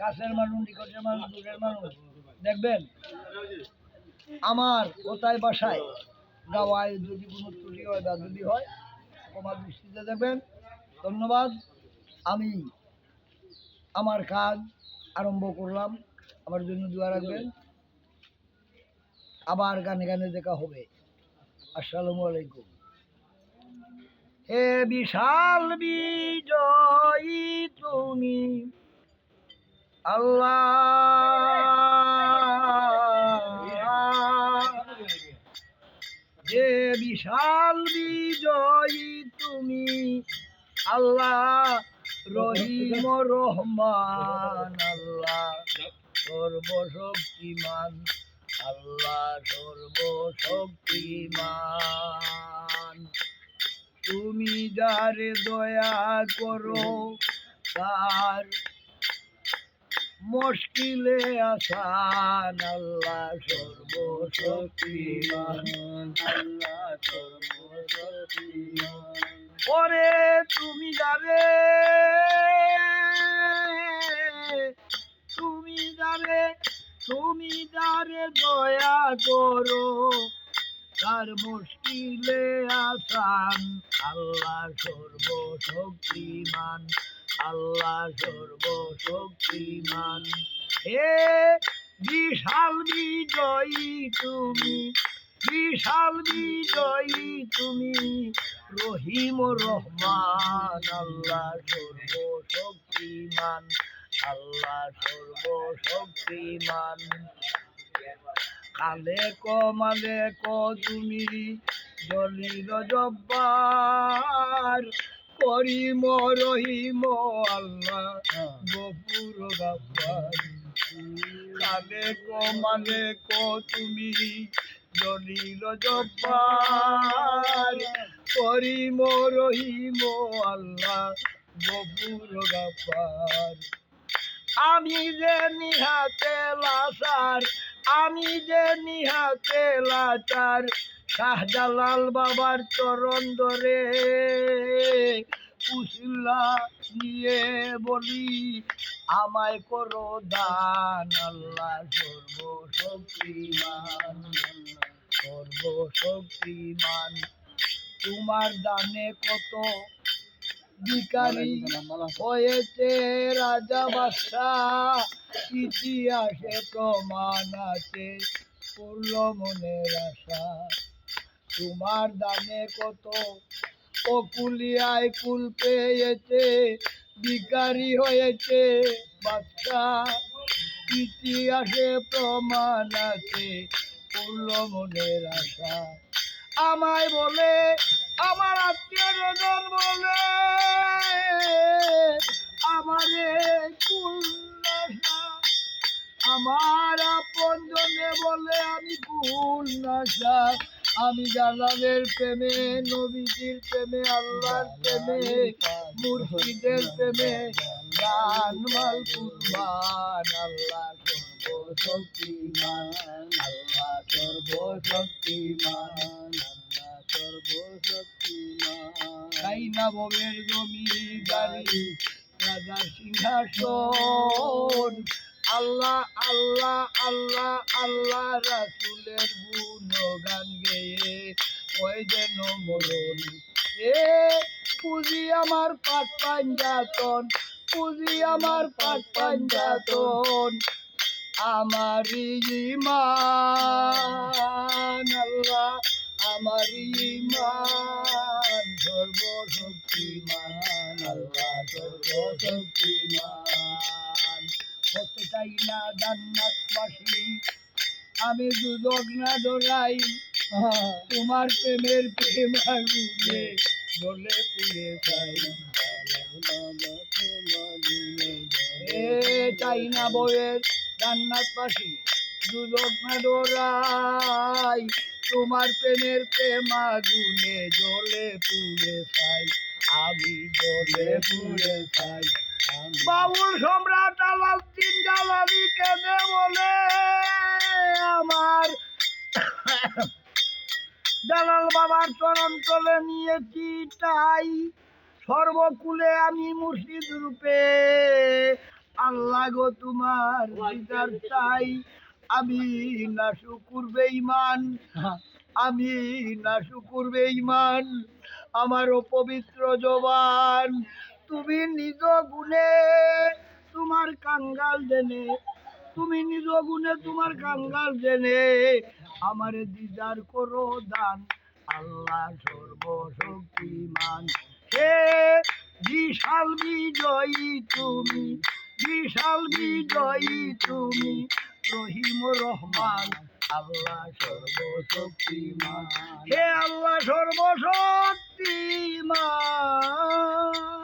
কাছের মানুষ, নিকটের মানুষ, দূরের মানুষ। দেখবেন, আমার কোথায় বাসায় গাওয়ায় যদি কোনো ত্রুটি হয় বা যদি হয়, ক্ষমা দৃষ্টিতে দেখবেন। ধন্যবাদ। আমি আমার কাজ আরম্ভ করলাম। আমার জন্য দোয়া রাখবেন। আবার গানে গানে দেখা হবে। আসসালামু আলাইকুম। হে বিশাল বিজয়ী তুমি আল্লাহ। হে বিশাল বিজয়ী তুমি। আল্লাহ, রহিম রহমান, আল্লাহ সর্বশক্তিমান আল্লাহ সর্বশক্তিমান। তুমি যারে দয়া করো, তার মুশকিলে আসান, আল্লাহ সর্বশক্তিমান। আল্লাহ সর্বশক্তিমান ওরে তুমি যারে তুমি যারে তুমি যারে দয়া করো। তার মুশকিলে আসান, আল্লাহ সর্বশক্তিমান। আল্লাহ সর্বশক্তিমান। হে বিশাল বিজয়ী তুমি, বিশাল বিজয়ী তুমি, রহিম রহমান আল্লাহ সর্বশক্তিমান আল্লাহ সর্বশক্তিমান। কালে ক, মালে ক, তুমি জলিল জব্বার করিম রহিম, আল্লাহ। গাব্বার কালে ক মালে ক, তুমি জলিল জব্বার। করিম রহিম, আল্লাহ, গফুর গাব্বার আমি যে নিহাতে লাচার, আমি যে নিহাতে লাচার শাহজালাল বাবার চরণ ধরে উসিল্লা নিয়ে বলি, আমায় করো দান, আল্লাহ সর্বশক্তিমান সর্বশক্তিমান। তোমার দানে কত ভিকারি হয়েছে, রাজা বাদশাহ, ইতিহাসে প্রমাণ আছে পূর্ণ মনের আশা। তোমার দানে কত? অকুলিয়ায় কুল পেয়েছে ভিকারি হয়েছে। বাচ্চা, ইতিহাসে প্রমাণ আছে, পূর্ণ মনের আশা। আমায় বলে, আমার আত্মীয় স্বজন বলে আমারে আমার আপন জনে বলে, আমি ভুল কুলনাশা আমি জালালের প্রেমে, নবীজির প্রেমে, আল্লাহর প্রেমে, মুর্শিদের প্রেমে গান মাল কুরবান আল্লাহ সর্বশক্তিমান আল্লাহ সর্বশক্তিমান আল্লাহ সর্বশক্তিমান। তাই না ববের জমিদারি রাজার সিংহাসন, আল্লাহ আল্লাহ আল্লাহ আল্লাহ, রাসুলের গুণগান ওই যেন মরণ। এ পুঁজি আমার পাট পাঞ্জাতন, পুঁজি আমার পাট পাঞ্জাতন আমার ইমান, আল্লাহ আমার ইমান, সর্বশক্তিমান, আল্লাহ সর্বশক্তিমান। কত চাই না জান্নাতবাসী, আমি দুদক না ডরাই তোমার প্রেমের প্রেম আগুনে ডলে পুড়ে যাই এ চাই না বইয়ের জান্নাতবাসী দুদক না ডরাই, তোমার প্রেমের প্রেম আগুনে জলে পুড়ে চাই আমি জলে পুড়ে চাই বাবুল সম্রাট আলাউদ্দিন জালালি কেঁদে বলে আমার বাবার চরণ তলে নিয়েছি তাই সর্বকুলে আমি মুর্শিদ রূপে। আল্লাহ গো তোমার দিদার চাই। আমি না শুকুর বেঈমান। আমি না শুকুর বেঈমান। আমার অপবিত্র জবান। তুমি নিজ গুণে তোমার কাঙ্গাল জেনে। তুমি নিজ গুণে তোমার কাঙ্গাল জেনে। আমার দিদার করো দান। আল্লাহ সর্বশক্তিমান। হে বিশাল বিজয়ী তুমি, বিশাল বিজয়ী তুমি, রহিম রহমান, আল্লাহ সর্বশক্তিমান। হে আল্লাহ সর্বশক্তিমান।